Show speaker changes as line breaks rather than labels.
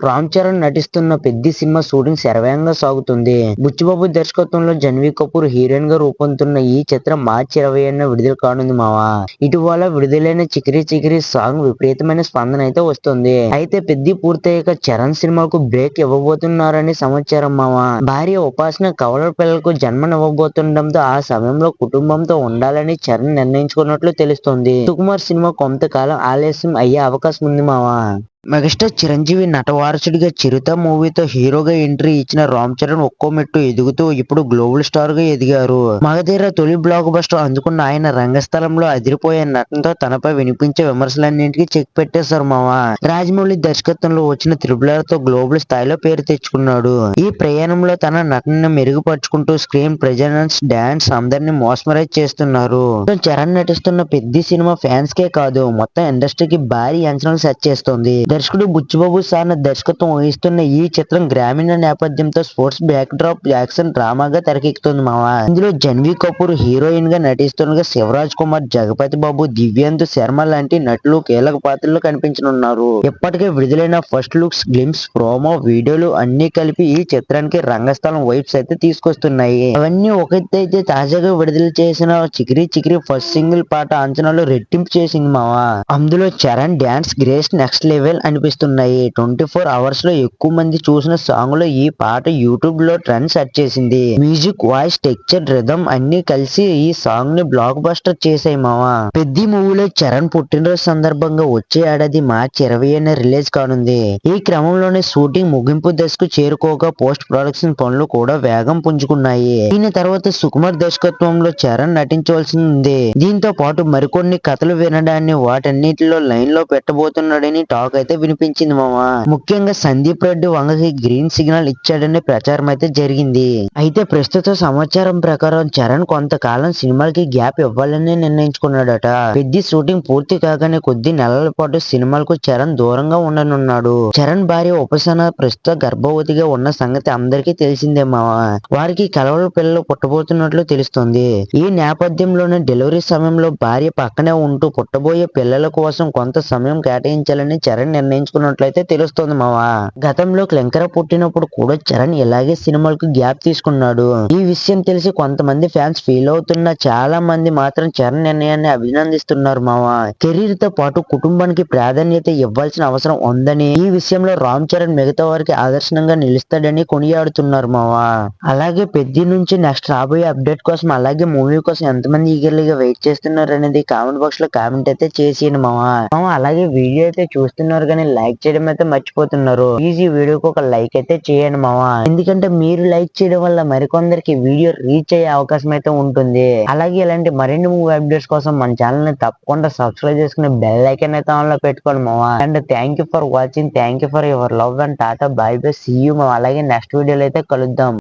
రామ్ చరణ్ నటిస్తున్న Peddi cinema shooting శరవేగంగా సాగుతుంది. బుచ్చిబాబు దర్శకత్వంలో జన్వీ కపూర్ హీరోయిన్గా రూపొందుతున్న ఈ చిత్రం మార్చి ఇరవై ఏడున విడుదల కానుంది మావా. ఇటీవల విడుదలైన చికిరి చికిరి సాంగ్ విపరీతమైన స్పందన అయితే వస్తుంది. అయితే పెద్ది పూర్తయ్యాక చరణ్ సినిమాకు బ్రేక్ ఇవ్వబోతున్నారని సమాచారం మావా. భార్య ఉపాసన కవల పిల్లలకు జన్మనివ్వబోతుండటంతో ఆ సమయంలో కుటుంబంతో ఉండాలని చరణ్ నిర్ణయించుకున్నట్లు తెలుస్తోంది. సుకుమార్ సినిమా కొంతకాలం ఆలస్యం అయ్యే అవకాశం ఉంది మావా. మెగాస్టార్ చిరంజీవి నటవారసుడిగా చిరుత మూవీతో హీరోగా ఎంట్రీ ఇచ్చిన రామ్ చరణ్ ఒక్కో మెట్టు ఎదుగుతూ ఇప్పుడు గ్లోబల్ స్టార్గా ఎదిగారు. మగధీర తొలి బ్లాక్ బస్టర్ అందుకున్న ఆయన రంగస్థలంలో అదిరిపోయే నటనతో తనపై వినిపించే విమర్శలన్నింటికి చెక్ పెట్టేశారు మామ. రాజమౌళి దర్శకత్వంలో వచ్చిన త్రిబులర్తో గ్లోబల్ స్థాయిలో పేరు తెచ్చుకున్నాడు. ఈ ప్రయాణంలో తన నటనను మెరుగుపరుచుకుంటూ స్క్రీన్ ప్రెజెన్స్ డాన్స్ అందరినీ మోస్మరైజ్ చేస్తున్నారు. చరణ్ నటిస్తున్న పెద్ద సినిమా ఫ్యాన్స్ కే కాదు మొత్తం ఇండస్ట్రీకి భారీ అంచనాలు సెట్ చేస్తోంది. దర్శకుడు బుచ్చిబాబు సార్ దర్శకత్వం వహిస్తున్న ఈ చిత్రం గ్రామీణ నేపథ్యంతో స్పోర్ట్స్ బ్యాక్ డ్రాప్ యాక్షన్ డ్రామాగా తెరకెక్కుతుంది మావా. ఇందులో జన్వీ కపూర్ హీరోయిన్గా నటిస్తుండగా శివరాజ్ కుమార్ జగపతి బాబు దివ్యాంత్ శర్మ లాంటి నటులు కీలక పాత్రల్లో కనిపించనున్నారు. ఇప్పటికే విడుదలైన ఫస్ట్ లుక్స్ గ్లిమ్స్ ప్రోమో వీడియోలు అన్ని కలిపి ఈ చిత్రానికి రంగస్థలం వైబ్స్ అయితే తీసుకొస్తున్నాయి. అవన్నీ ఒకటైతే తాజాగా విడుదల చేసిన చికిరి చికిరి ఫస్ట్ సింగిల్ పాట అంచనాలు రెట్టింపు చేసింది మావా. అందులో Charan dance grace next level అనిపిస్తున్నాయి. ట్వంటీ ఫోర్ అవర్స్లో ఎక్కువ మంది చూసిన సాంగ్లో ఈ పాట యూట్యూబ్లో ట్రెండ్ సెట్ చేసింది. మ్యూజిక్ వాయిస్ టెక్చర్ రిధమ్ అన్ని కలిసి ఈ సాంగ్ని బ్లాక్ బస్టర్ చేసాయి మావా. పెద్ద మూవీలో చరణ్ పుట్టినరోజు సందర్భంగా వచ్చే ఏడాది మార్చి ఇరవై ఏడున రిలీజ్ కానుంది. ఈ క్రమంలోనే షూటింగ్ ముగింపు దశకు చేరుకోగా పోస్ట్ ప్రొడక్షన్ పనులు కూడా వేగం పుంజుకున్నాయి. దీని తర్వాత సుకుమార్ దర్శకత్వంలో చరణ్ నటించవలసి ఉంది దీంతో పాటు మరికొన్ని కథలు వినడాన్ని వాటన్నిటిలో లైన్లో పెట్టబోతున్నాడని టాక్ అయితే వినిపించింది మామ. ముఖ్యంగా సందీప్ రెడ్డి వంగకి గ్రీన్ సిగ్నల్ ఇచ్చాడనే ప్రచారం అయితే జరిగింది. అయితే ప్రస్తుత సమాచారం ప్రకారం చరణ్ కొంతకాలం సినిమాలకి గ్యాప్ ఇవ్వాలని నిర్ణయించుకున్నాడట. పెద్ద షూటింగ్ పూర్తి కాగానే కొద్ది నెలల పాటు సినిమాలకు చరణ్ దూరంగా ఉండనున్నాడు. చరణ్ భార్య ఉపసన ప్రస్తుత గర్భవతిగా ఉన్న సంగతి అందరికీ తెలిసిందే మామ. వారికి కలవల పిల్లలు పుట్టబోతున్నట్లు తెలుస్తుంది. ఈ నేపథ్యంలోనే డెలివరీ సమయంలో భార్య పక్కనే ఉంటూ పుట్టబోయే పిల్లల కోసం కొంత సమయం కేటాయించాలని చరణ్ నిర్ణయించుకున్నట్లయితే తెలుస్తోంది మావా. గతంలో క్లెంకర పుట్టినప్పుడు కూడా చరణ్ ఇలాగే సినిమాలకు గ్యాప్ తీసుకున్నాడు. ఈ విషయం తెలిసి కొంతమంది ఫ్యాన్స్ ఫీల్ అవుతున్న చాలా మంది మాత్రం చరణ్ నిర్ణయాన్ని అభినందిస్తున్నారు మావా. కెరీర్తో పాటు కుటుంబానికి ప్రాధాన్యత ఇవ్వాల్సిన అవసరం ఉందని ఈ విషయంలో రామ్ చరణ్ మిగతా వారికి ఆదర్శనంగా నిలుస్తాడని కొనియాడుతున్నారు మావా. అలాగే పెద్ది నుంచి నెక్స్ట్ రాబోయే అప్డేట్ కోసం అలాగే మూవీ కోసం ఎంతమంది ఈగర్లీగా వెయిట్ చేస్తున్నారు అనేది కామెంట్ బాక్స్లో కామెంట్ అయితే చేసేయండి మావా. మావా అలాగే వీడియో అయితే చూస్తున్నారు కానీ లైక్ చేయడం అయితే మర్చిపోతున్నారు. ప్లీజ్ ఈ వీడియోకి ఒక లైక్ అయితే చేయండి మావా ఎందుకంటే మీరు లైక్ చేయడం వల్ల మరికొందరికి వీడియో రీచ్ అయ్యే అవకాశం అయితే ఉంటుంది. అలాగే ఇలాంటి మరిన్ని మూవీ అప్డేట్స్ కోసం మన ఛానల్ని తప్పకుండా సబ్స్క్రైబ్ చేసుకుని బెల్ ఐకన్ అయితే ఆన్లో పెట్టుకోండి మావా and thank you for watching. Thank you for your love and tata. Bye bye see you అలాగే నెక్స్ట్ వీడియోలో అయితే కలుద్దాం.